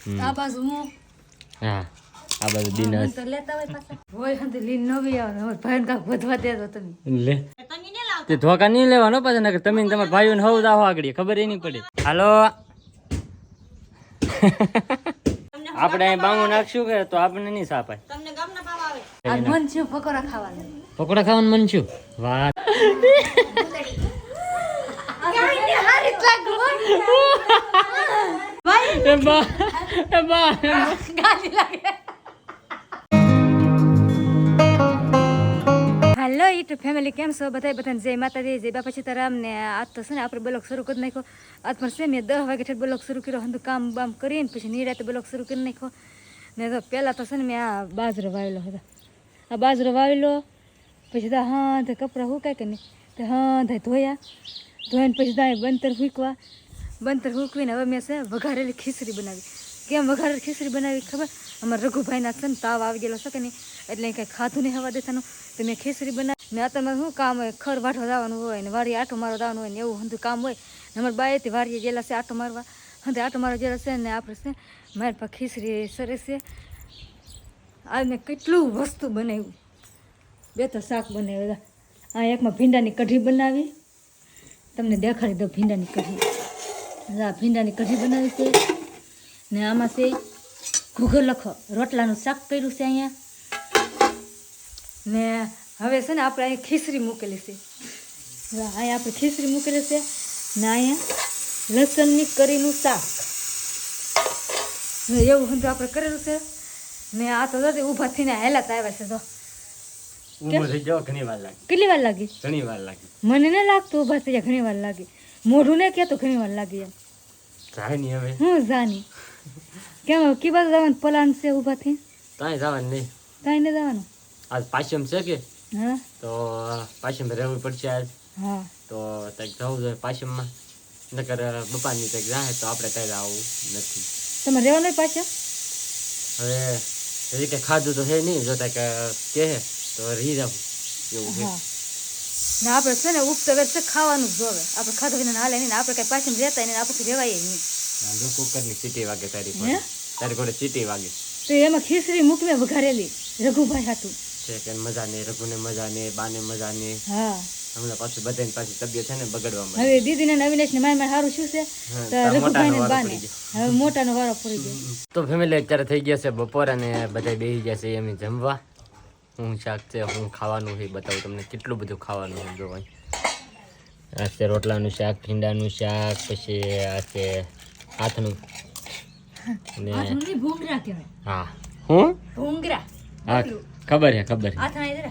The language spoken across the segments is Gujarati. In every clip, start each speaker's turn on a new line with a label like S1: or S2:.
S1: આ બાજુ હું?
S2: હા આ બધું દિનસ
S1: તો લેતા હોય પાછા. હોય હંતે લીન નવી આવે ને હવે ભાઈને વધવા દેતો તમે.
S2: લે. તે ધોકા નહીં લેવાનો પાછા નકર તમે ને તમારા ભાઈઓને હવ દાવો આગળ ખબર એ નહીં પડે. હાલો. આપણે અહીં બાંગુ નાખશું કે તો આપણને નહીં સાપાય?
S1: આ મન છે પકોડા ખાવાના.
S2: પકોડા ખાવાનું મન છું? વાહ
S1: ગાલી લાગે. હેલો યુટ્યુબ ફેમિલી કેમ છો? બધા બધાને જય માતાજી જય બાપા સીતારામ. ને આજ તો છે ને આપણે બ્લોક શરૂ કરી નાખ્યો. આજ પણ છે મેં દસ વાગે ઠેઠ બ્લોક શરૂ કર્યો. હંધું કામ બામ કરીને પછી નિરાતે બ્લોક શરૂ કરી નાખ્યો. ને તો પહેલાં તો છે ને મેં આ બાજરો વાવેલો હતો. આ બાજરો વાવેલો પછી તો હા તે કપડાં હુકાય કે નહીં? તો હા તો ધોયા. ધોઈને પછી દાય બંતર હૂકવા. બંતર હૂકવીને હવે મેં છે વઘારેલી ખીચડી બનાવી. કેમ વઘાર ખીચડી બનાવી ખબર? અમારા રઘુભાઈના છે ને તાવ આવી ગયેલો છે કે નહીં? એટલે કંઈ ખાધું નહીં હવા દેતાનું. તો મેં ખીચડી બનાવી મેં અત્યારે શું કામ હોય? ખર વાટવા જવાનું હોય ને વાડી આટો મારવા જવાનું હોય ને એવું હંધું કામ હોય? ને અમારા બાએથી વાડીએ ગયેલા છે આટો મારવા. હંધે આટો મારવા ગયેલા છે ને આપણે છે મારી પાસે ખીચડી સરસ છે. આ મેં કેટલું વસ્તુ બનાવ્યું. બે તો શાક બનાવ્યા આ એકમાં ભીંડાની કઢી બનાવી. તમને દેખાડી દઉં ભીંડાની કઢી. આ ભીંડાની કઢી બનાવી છે. ને આમાં છે ઘૂઘર લખો. રોટલાનું શાક કર્યું છે અહીંયા. ને હવે છે ને આપણે અહીં ખીચડી મૂકેલી છે. અહીંયા આપણે ખીચડી મૂકેલી છે ને અહીંયા લસણની કરીનું શાક. ને એવું હું આપણે કરેલું છે. ને આ તો જો ઊભા થઈને હેલા આવ્યા છે તો કેટલી વાર લાગી?
S2: ઘણી વાર લાગે.
S1: મને ના લાગતું ઊભા થઈ જાય ઘણી વાર લાગી. મોઢું ને કહેતો ઘણી વાર લાગી એમ.
S2: જાય નહીં હવે.
S1: હું જાની. કેમ કી બાજુ જવાનું પલાન છે ઊભા થઈ
S2: કાંઈ જવાનું નહીં
S1: કાંઈ નહીં જવાનું
S2: આજ પાછમ છે કે
S1: હા
S2: તો પાછમ રહેવું પડશે આજ
S1: હા
S2: તો કંઈક જવું જોઈએ પાછમમાં નકર બપાની કંઈક જાય તો આપણે કંઈ આવું નથી
S1: તમે રહેવાનું પાછા
S2: હવે હજી કંઈ ખાધું તો છે નહીં જો કંઈક કહે તો રહી જાવ એવું છે
S1: હા ને આપણે છે ને ઉપતો વેર છે ખાવાનું જ જોવે આપણે ખાધું વિના હાલે નહીં ને આપણે કઈ પાછળ રહેતા નહીં ને આપણે રહેવાય નહીં
S2: આમ જો કુકરની સીટી વાગે તારી
S1: હે?
S2: કોડે તારી ઘોડે ચીટી વાગી
S1: તો એમાં ખીચડી મૂકવે વઘારેલી. રઘુભાઈ હાટું.
S2: છે કે મજા નહીં રઘુને મજા નહીં બાને મજા નહીં.
S1: હા.
S2: હમણાં પાછું બધાની પાછી તબિયત છે ને બગડવા માંડી.
S1: હવે દીદીને ને અવિનાશ ને મારે સારું શું છે? તો રઘુભાઈ ને બાને. હવે મોટાનો વારો પૂરી ગયો.
S2: તો ફેમિલી અત્યારે થઈ ગયા છે બપોર અને બધા બેસી ગયા છે એમ જમવા. હું શાક છે હું ખાવાનું છે બતાવું તમને. કેટલું બધું ખાવાનું છે જોવાય. આ છે રોટલાનું શાક ઠીંડાનું શાક પછી આ છે હાથનું ને
S1: હાથનું નહીં ભૂંગરા કહેવાય.
S2: હા. હું?
S1: ભૂંગરા
S2: હા ખબર છે ખબર
S1: ઇધર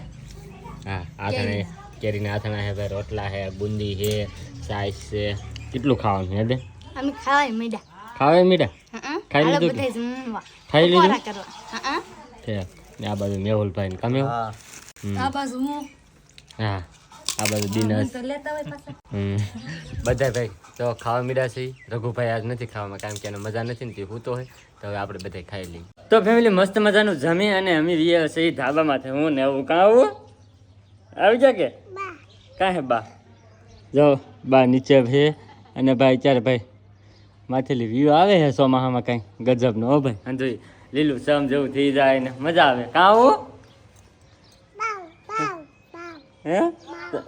S2: હા આથણે કેરીના આથણા હે ભાઈ રોટલા છે બુંદી છે સાઈસ છે. કેટલું ખાવાનું હે દે
S1: અમે ખાવાય મેડા
S2: ખાવે મીઠા? ખાઈ લીધું ખાઈ લીધું?
S1: હા
S2: ને આ બાજુ મેહુલભાઈ ને કામે
S1: આ બાજુ હું.
S2: હા. આ બધું દિનસ
S1: તો લેતા હોય પાછા.
S2: હમ. બધા ભાઈ તો ખાવા મીડા છે. રઘુભાઈ આજ નથી ખાવામાં કારણ કે એને મજા નથી ને તે હૂતો હોય. તો હવે આપણે બધા ખાઈ લઈએ. તો ફેમિલી મસ્ત મજાનું જમી અને અમે રીએ છે ઈ ધાબામાંથી હું ને એવું કાં આવું? આવી જા કે? કાં હે બા? જો બા નીચે છે અને ભાઈ ચાર ભાઈ માથેલી વ્યૂ આવે છે ચોમાહામાં કાંઈ? ગજબનો હો ભાઈ. અને જોઈ લીલું સમ જેવું થઈ જાય ને મજા આવે. કાં આવું? હે?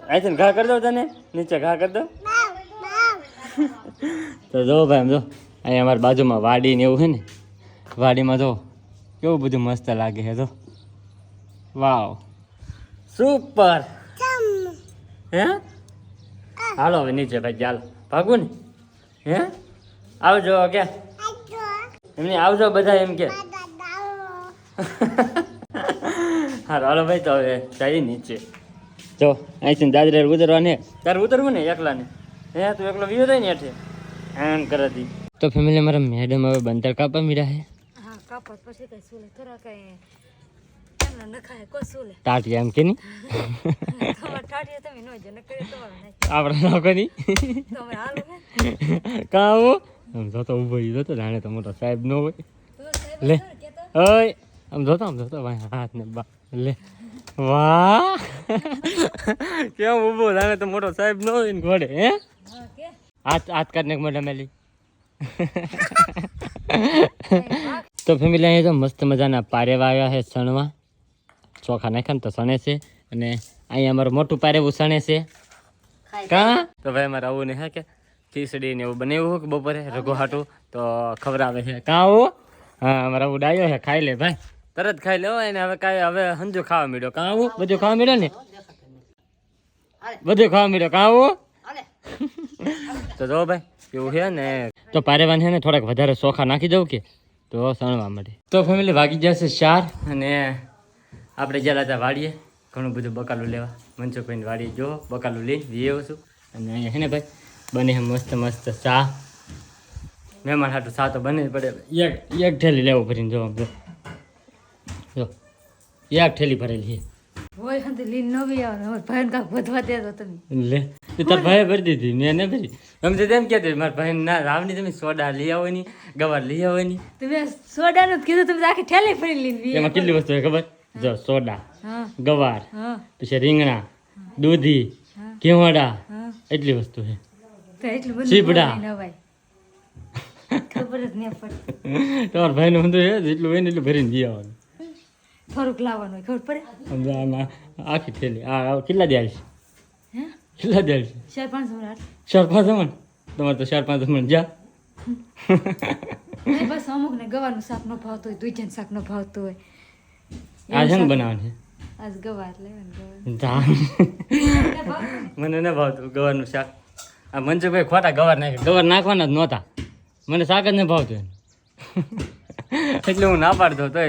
S2: અહીંથી ઘા કરી દો તને? નીચે ઘા કરી દો તો જો ભાઈ આમ જો અહીંયા અમારી બાજુમાં વાડી ને એવું છે ને વાડીમાં જો કેવું બધું મસ્ત લાગે છે જો. વાવ. સુપર હે? હાલો હવે નીચે ભાઈ ચાલો. ભાગું ને? હે? આવજો કે? એમને આવજો બધા એમ કે. હાલો હાલો ભાઈ તો હવે જઈએ નીચે. જો અહીંથી દાદરા ઉતરવા ને તારે ઉતરવું ને એકલા ને હે તું એકલો વિયો થાય ને હેઠે? એમ કરે દી તો ફેમિલી મારા મેડમ હવે બંતર કાપા મીડા હે?
S1: હા કાપા પછી કઈ સુલે. થોડા કઈ નખાય કોઈ સુલે.
S2: ટાટિયા એમ કે
S1: તમે ન જો નકરે
S2: આપણે નોકરી
S1: તમે હાલો ને
S2: આમ જોતો ઊભો ઈ જોતો જાણે તો મોટો સાહેબ નો હોય. લે. ઓય આમ જોતો આમ જોતો ભાઈ હાથ ને બા લે. વાહ. કેમ ઊભો? જાણે તો મોટો સાહેબ ન હોય ને ઘોડે હે?
S1: હા કે?
S2: હાથ હાથ કાઢને મોઢા મેલી તો ફેમિલી અહીંયા તો મસ્ત મજાના પારેવા આવ્યા છે સણવા ચોખા નાખ્યા ને તો સણે છે. અને અહીંયા અમારું મોટું પારેવું સણે છે. કા? તો ભાઈ અમારે આવું ને હે કે ખીચડી ને એવું બનાવ્યું કે બપોરે રઘો હાટું તો ખવડાવે છે. કા આવું હા અમારે આવું ડાયો છે. ખાઈ લે ભાઈ. તરત ખાઈ લે અને એને હવે કાંઈ હવે હંજો ખાવા મળ્યો કાં આવું? બધું ખાવા મળ્યો ને? બધું ખાવા મળ્યો કાં આવું? તો જો ભાઈ એવું છે ને? તો પારેવાન છે ને થોડાક વધારે ચોખા નાખી દઉં કે? તો સણવા મળે તો ફેમિલી વાગી જશે ચાર અને આપણે જ્યાં હતા વાડીએ. ઘણું બધું બકાલું લેવા. મનસુખભાઈની વાડીએ જો બકાલું લઈને જઈ છું. અને અહીંયા છે ને ભાઈ બને મસ્ત મસ્ત ચા. મહેમાન હાટું ચા તો બને જ પડે. એક એક ઠેલી લેવું ભરીને જો જો એક ઠેલી ભરેલી
S1: હોય હંતે લીન નવી આવે ભાઈ કાક વધવા તમે.
S2: લે તાર ભાઈએ ભરી દીધી મેં ને ભરી. એમ તો તેમ કહેતી મારા ભાઈ ના રાવની તમે સોડા લઈ આવો ની ગવાર લઈ આવો ની
S1: તમે સોડાનું જ કીધું તમે આખી ઠેલી ફરી લીધી
S2: એમાં કેટલી વસ્તુ હોય ખબર? જો સોડા ગવાર પછી રીંગણા દૂધી કેવડા એટલી વસ્તુ છે. ચીપડા.
S1: ખબર જ નહીં પડે.
S2: તમારા ભાઈને જ એટલું હોય ને એટલું ભરીને દઈ આવવાનું.
S1: થોડુંક લાવવાનું હોય ખબર પડે?
S2: આખી થેલી. આ કેટલા દે આવીશ
S1: હે?
S2: કેટલા દે આવીશ
S1: ચાર પાંચ મિનિટ
S2: ચાર પાંચ મણ તમારે તો ચાર પાંચ મણ જા.
S1: બસ અમુક ને ગવાનું શાક નો ભાવતું હોય દુજન શાક નો ભાવતું હોય.
S2: આ છે ને બનાવવાનું છે?
S1: આજ ગવાર લેવાનું
S2: મને ન ભાવતું ગવારનું શાક. આ મનસુખભાઈ ખોટા ગવાર નાખે ગવાર નાખવાના જ નહોતા. મને શાક જ ન ભાવતું એનું એટલે હું ના પાડતો તો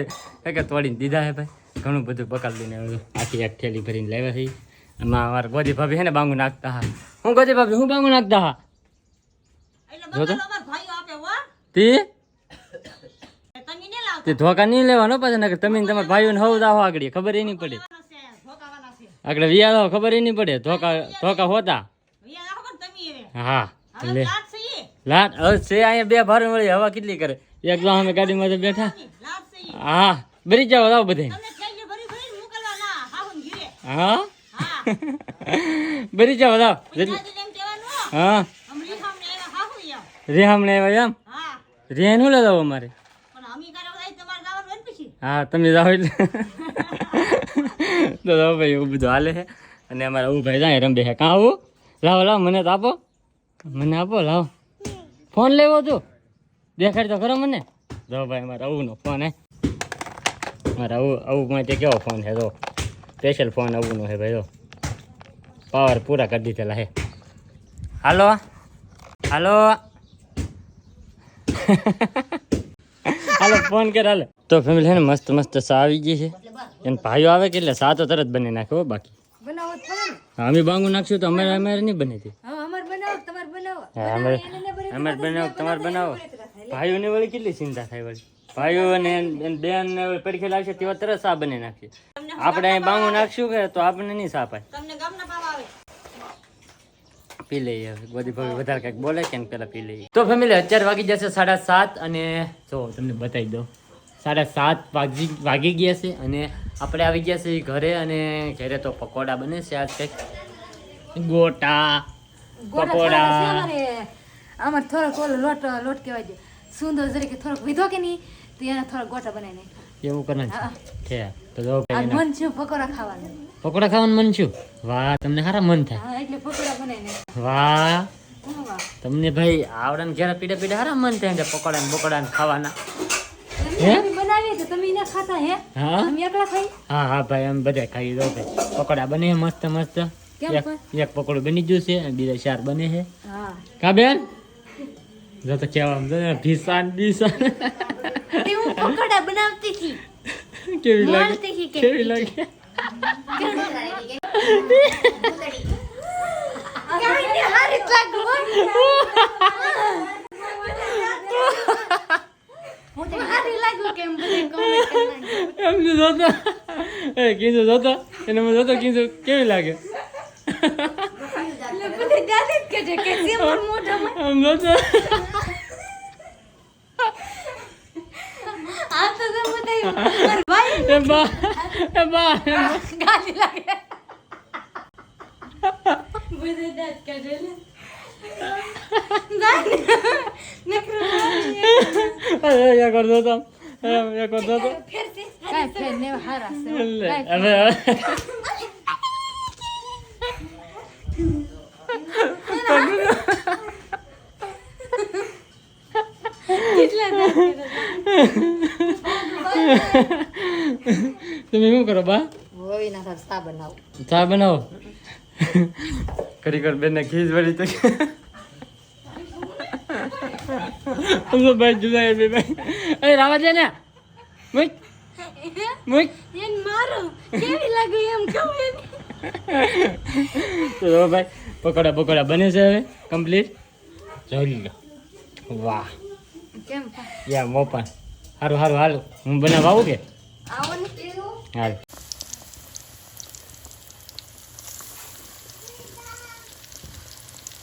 S2: એ કે તોડીને દીધા હે ભાઈ. ઘણું બધું પકાડી દઈને આખી એક થેલી ભરીને લાવ્યા છે. એમાં અમારા ગોદી ભાભી હે ને બાંગુ નાખતા હા. હું ગોદી ભાભી હું બાંગુ નાખતા હા? જો તો? તે તે ધોકા નહીં લેવાનો પાછા નકર તમે તમારા ભાઈઓને હવ દાવો આગળ. ખબર એ નહીં પડે. આગળ વિયાળો ખબર એ નહીં પડે. ધોકા ધોકા હોતા. હા લે. લાટ હવે છે અહીંયા બે ભાર મળી હવા કેટલી કરે. એક તો અમે ગાડીમાં તો બેઠા. હા બરી જાવ લાવો બધે. હા? બરી જાવ લાવો હા. રેહામણે આવ્યા એમ? રેહાન શું લેતા અમારે? હા તમે જાઓ એટલે. તો જાઓ ભાઈ એવું બધું હાલે છે. અને અમારા એવું ભાઈ જાય રંબે છે કાં આવું? લાવો લાવો મને તો આપો. મને આપો લાવો. ફોન લેવો છો દેખાડ તો ખરો મને. જો ભાઈ અમારા આવુંનો ફોન હે. મારા આવું આવું માટે કેવો ફોન છે જો. સ્પેશિયલ ફોન આવુંનો છે ભાઈ જો. પાવર પૂરા કરી દીધેલા હે. હાલો? હાલો? હાલો ફોન કર હાલે. તો ફેમિલી છે ને મસ્ત મસ્ત સા આવી ગઈ છે. એને ભાઈઓ આવે કે એટલે સા તો તરત બની નાખે હો બાકી.
S1: બનાવો જ પડે ને.
S2: હા, અમે બાંગુ નાખશું તો અમારે અમારે નહીં બની હતી
S1: હા અમારે બનાવો તમારે બનાવો.
S2: હા, અમારે અમારે બનાવો તમારે બનાવો. ભાઈઓને વળી કેટલી ચિંતા થાય વળી? ભાઈઓ અને બેન ને પડખે લાગશે તેવા તરત સા બની નાખીએ આપણે અહીં બાંગુ નાખશું કે તો આપણને નહીં સા પાય પી લઈએ બધી ભાઈ વધારે કંઈક બોલે કે પેલા પી લઈએ. તો ફેમિલી અત્યારે વાગી જશે સાડા સાત અને જો તમને બતાવી દઉં. સાડા સાત વાગી વાગી ગયા છે અને આપણે આવી ગયા છે ઘરે અને ઘરે તો પકોડા બને છે આજ કંઈક. ગોટા પકોડા.
S1: અમારે થોડોક ઓલો લોટ લોટ કહેવાય છે. સુંદર તરીકે થોડોક વિધો કે નહીં તો એના થોડા ગોટા બનાવી
S2: એવું કરે છે? તો જો
S1: મન છે પકોડા ખાવાનું.
S2: પકોડા ખાવાનું મન છું? વાહ તમને સારા મન થાય.
S1: એટલે પકોડા બનાવી
S2: વાહ. તમને ભાઈ આવડા ને ઘેરા પીડા પીડા સારા મન થાય પકોડા ને બકોડા ને ખાવાના?
S1: તમે બનાવીએ તો તમે ના ખાતા હે?
S2: હા?
S1: તમે એકલા ખાઈ
S2: હા હા ભાઈ અમે બધા ખાઈ દો ભાઈ પકોડા બને મસ્ત મસ્ત. એક પકોડું બની ગયું છે બીજા ચાર બને છે
S1: હા.
S2: કા બેન? જો તો કેવા આમ જો ને ભીસાન ભીસાન.
S1: તે હું પકોડા બનાવતી હતી.
S2: કેવી લાગે? કેવી લાગે. એમને જોતો. એ કીધું જોતો. એને જોતો કીધું કેવી લાગે? કરતો તો એ કરતો તો
S1: કાંઈ ફેર ને હારા
S2: હવે તમે શું કરો બા?
S1: સા બનાવું?
S2: ચા બનાવો? કરી કર બેન ખીજ વળી તો ભાઈ જુદા બે ભાઈ. અરે રાવા દે ને. મુક. મુક.
S1: એન મારો કેવી લાગે એમ કહું
S2: તો ભાઈ પકોડા પકોડા બને છે હવે કમ્પ્લીટ જોઈ લો. વાહ.
S1: કેમ?
S2: યા મોપન સારું હારું હાલો. હું બનાવવા આવું કે?
S1: આવો ને
S2: હાલ.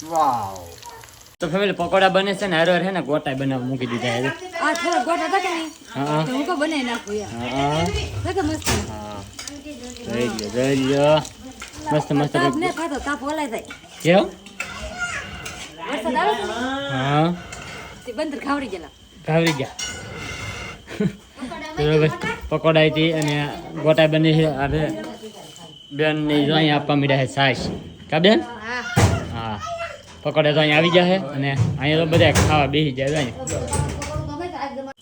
S2: વાવ. તો ફેમિલી પકોડા બને છે ને હરો હે ને ગોટા બનાવ મૂકી દીધા છે.
S1: આ થોડા ગોટા હતા કે નહીં.
S2: હા
S1: હું. કો બનાવી નાખું યાર
S2: હા
S1: તો મસ્ત?
S2: હા. જોઈ લો જોઈ લો મસ્ત મસ્ત
S1: તાપ ને ખાતો તાપ ઓલાય જાય.
S2: કેમ
S1: વરસાદ આવે
S2: હા.
S1: તે બંદર ખાવડી ગયેલા.
S2: ઘાવરી ગયા. પકોડા હતી અને ગોટા બની છે હવે બેન ને જો અહીંયા આપવા મીડ્યા છે સાસ. કા બેન?
S1: હા.
S2: હા પકોડા તો અહીંયા આવી જાય છે અને અહીંયા તો બધા ખાવા બેસી જાય અહીંયા.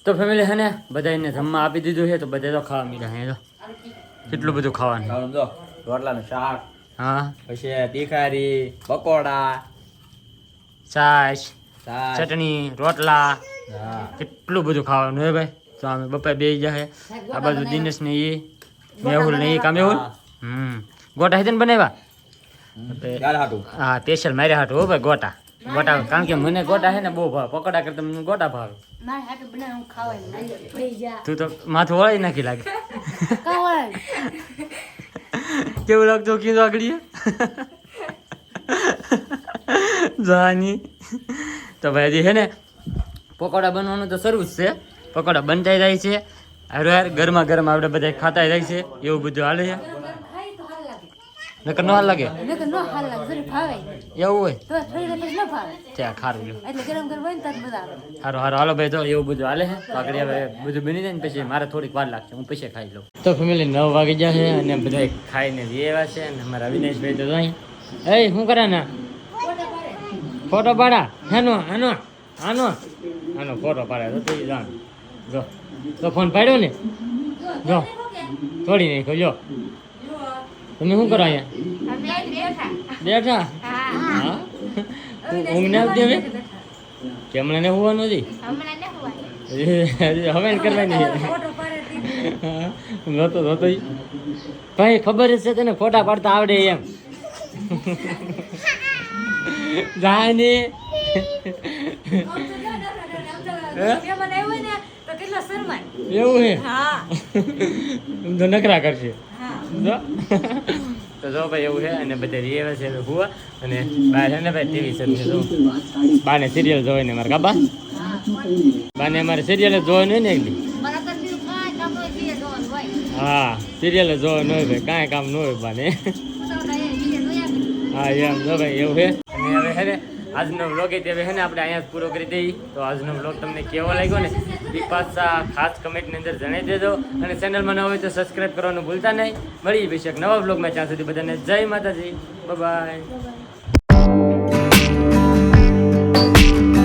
S2: તો ફેમિલી છે ને બધાને જમવા આપી દીધું છે તો બધા તો ખાવા મીડ્યા અહીંયા તો. કેટલું બધું ખાવાનું?
S3: રોટલાનું શાક
S2: હા.
S3: પછી તીખારી પકોડા
S2: છાશ. ચટણી રોટલા કેટલું બધું ખાવાનું હે ભાઈ? તો અમે બપા બે જાય આ બાજુ દિનેશ ને એ મેહુલ ને એ કા મેહુલ? હમ. ગોટા ને બનાવ્યા? હા સ્પેશિયલ માર્યા હાટું હો ભાઈ ગોટા. ગોટા કારણ કે મને ગોટા છે ને બહુ ભાવ. પકોડા કરતા મને ગોટા ભાવે. તું તો માથું વળાઈ નાખી લાગે. કેવું લાગતું કીધું આગળ જાની. તો ભાઈ છે ને, પકોડા બનવાનું તો શરૂ જ છે. પકોડા બનતા જાય છે. હારો યાર ગરમા ગરમ આપણે બધા ખાતા જાય છે. એવું બધું હાલે છે. નકર ન લાગે? એવું હોય? ત્યાં ખારું લ્યો.
S1: એટલે ગરમ ગરમ
S2: ભાઈ તો એવું બધું હાલે છે. તો હવે બધું બની જાય ને પછી મારે થોડીક વાર લાગશે. હું પછી ખાઈ લઉં. તો નવ વાગી ગયા છે અને બધા ખાઈને એવા છે અને અમારા અવિનાશભાઈ તો અહીં એ, શું કરે ને? ફોટો પાડા. હેનો આનો આનો આનો ફોટો પાડે તો તું જાણ જો તો ફોન પાડ્યો ને? જો તોડી નાખ્યો જો. તમે શું કરો અહીંયા? બેઠા? હા? ઊંઘ ના આવતી હવે? કેમણે ને હોવાનું હતી હવે કરવાની નહોતો નહોતો ભાઈ ખબર જ છે તને ફોટા પાડતા આવડે એમ. જાય ને
S1: મહેમાન આવ્યો હોય ને તો કેટલો શરમાય.
S2: એવું હે? તો નકરા કરશે. તો જો ભાઈ એવું છે અને બધા રેવા છે હવે અને બહાર છે ને ભાઈ ટીવી છે બાને સિરિયલ જોવે ને મારા કાબા બાને અમારે સિરિયલ જોવાનું હોય ને એકલી હા સિરિયલ જોવાનું હોય ભાઈ કાંઈ કામ ન હોય બાને. હા એમ જો ભાઈ એવું છે. અને હવે છે ને, આજનો વ્લોગ હવે છે ને આપણે અહીંયા પૂરો કરી દઈએ. તો આજનો વ્લોગ તમને કેવો લાગ્યો ને પાછા ખાસ કમેન્ટની અંદર જણાવી દેજો. અને ચેનલમાં ન હોય તો સબસ્ક્રાઈબ કરવાનું ભૂલતા નહીં. મળી પછી નવા વ્લોગમાં ત્યાં સુધી બધાને જય માતાજી. બાય